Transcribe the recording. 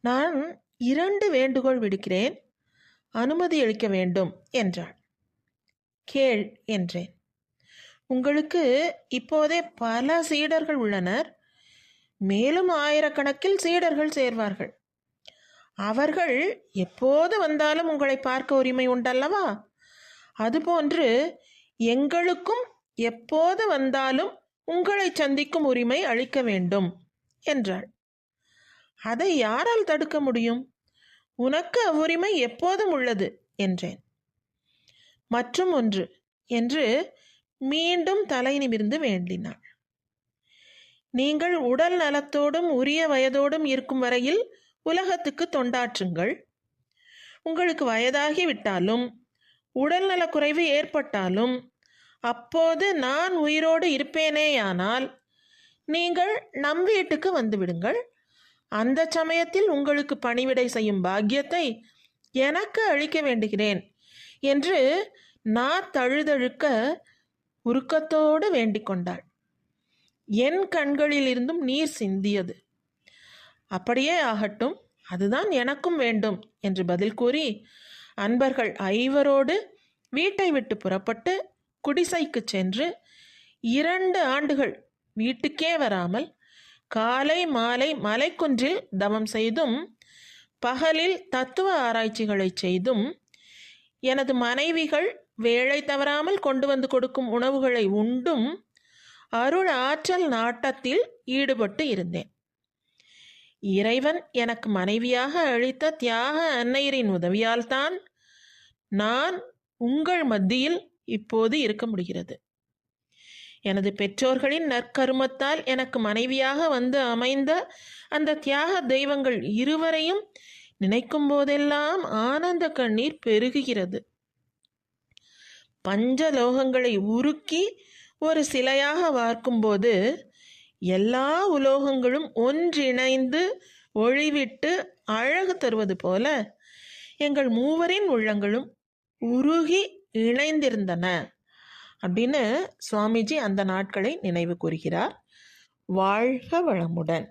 நான் இரண்டு வேண்டுகோள் விடுக்கிறேன். அனுமதி அளிக்க வேண்டும் என்றாள். கேள் என்றேன். உங்களுக்கு இப்போதே பல சீடர்கள் உள்ளனர். மேலும் ஆயிரக்கணக்கில் சீடர்கள் சேர்வார்கள். அவர்கள் எப்போது வந்தாலும் உங்களை பார்க்க உரிமை உண்டல்லவா? அதுபோன்று எங்களுக்கும் எப்போது வந்தாலும் உங்களை சந்திக்கும் உரிமை அளிக்க வேண்டும் என்றாள். அதை யாரால் தடுக்க முடியும்? உனக்கு அவ்வுரிமை எப்போதும் உள்ளது என்றேன். மற்றும் ஒன்று என்று மீண்டும் தலை நிமிர்ந்து வேண்டினாள். நீங்கள் உடல் நலத்தோடும் உரிய வயதோடும் இருக்கும் வரையில் உலகத்துக்கு தொண்டாற்றுங்கள். உங்களுக்கு வயதாகிவிட்டாலும் உடல் நலக்குறைவு குறைவு ஏற்பட்டாலும் அப்போது நான் உயிரோடு இருப்பேனேயானால் நீங்கள் நம் வீட்டுக்கு வந்துவிடுங்கள் அந்த சமயத்தில் உங்களுக்கு பணிவிடை செய்யும் பாக்கியத்தை எனக்கு அழிக்க வேண்டுகிறேன் என்று நான் தழுதழுக்க உருக்கத்தோடு வேண்டிக் கொண்டாள். என் கண்களிலிருந்தும் நீர் சிந்தியது. அப்படியே ஆகட்டும் அதுதான் எனக்கும் வேண்டும் என்று பதில் கூறி அன்பர்கள் ஐவரோடு வீட்டை விட்டு புறப்பட்டு குடிசைக்கு சென்று இரண்டு ஆண்டுகள் வீட்டுக்கே வராமல் காலை மாலை மலைக்குன்றில் தவம் செய்தும் பகலில் தத்துவ ஆராய்ச்சிகளை செய்தும் எனது மனைவிகள் வேலை தவறாமல் கொண்டு வந்து கொடுக்கும் உணவுகளை உண்டும் அருள் ஆற்றல் நாட்டத்தில் ஈடுபட்டு இருந்தேன். இறைவன் எனக்கு மனைவியாக அளித்த தியாக அன்னையரின் உதவியால்தான் நான் உங்கள் மத்தியில் இப்போது இருக்க முடிகிறது. எனது பெற்றோர்களின் நற்கருமத்தால் எனக்கு மனைவியாக வந்து அமைந்த அந்த தியாக தெய்வங்கள் இருவரையும் நினைக்கும் போதெல்லாம் ஆனந்த கண்ணீர் பெருகுகிறது. பஞ்சலோகங்களை உருக்கி ஒரு சிலையாக வார்க்கும்போது எல்லா உலோகங்களும் ஒன்றிணைந்து ஒளிவிட்டு அழகு தருவது போல எங்கள் மூவரின் உள்ளங்களும் உருகி இணைந்திருந்தன. அப்படின்னு சுவாமிஜி அந்த நாட்களை நினைவு கூறுகிறார். வாழ்க வளமுடன்.